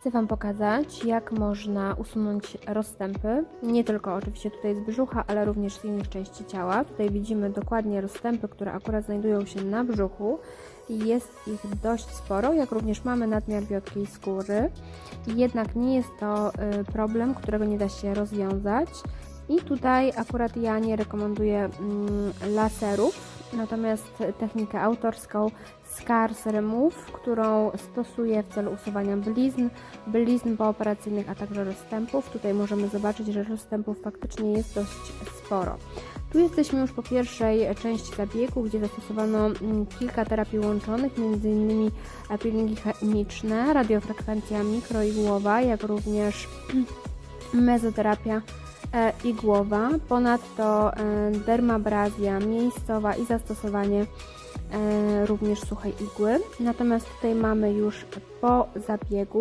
Chcę Wam pokazać, jak można usunąć rozstępy, nie tylko oczywiście tutaj z brzucha, ale również z innych części ciała. Tutaj widzimy dokładnie rozstępy, które akurat znajdują się na brzuchu. Jest ich dość sporo, jak również mamy nadmiar biotkiej skóry. Jednak nie jest to y, problem, którego nie da się rozwiązać. I tutaj akurat ja nie rekomenduję mm, laserów, natomiast technikę autorską Scars Remove, którą stosuję w celu usuwania blizn, blizn pooperacyjnych, a także rozstępów. Tutaj możemy zobaczyć, że rozstępów faktycznie jest dość sporo. Tu jesteśmy już po pierwszej części zabiegu, gdzie zastosowano mm, kilka terapii łączonych, m.in. peelingi chemiczne, radiofrekwencja mikroigłowa, jak również mezoterapia e, igłowa, ponadto e, dermabrazja miejscowa i zastosowanie e, również suchej igły. Natomiast tutaj mamy już po zabiegu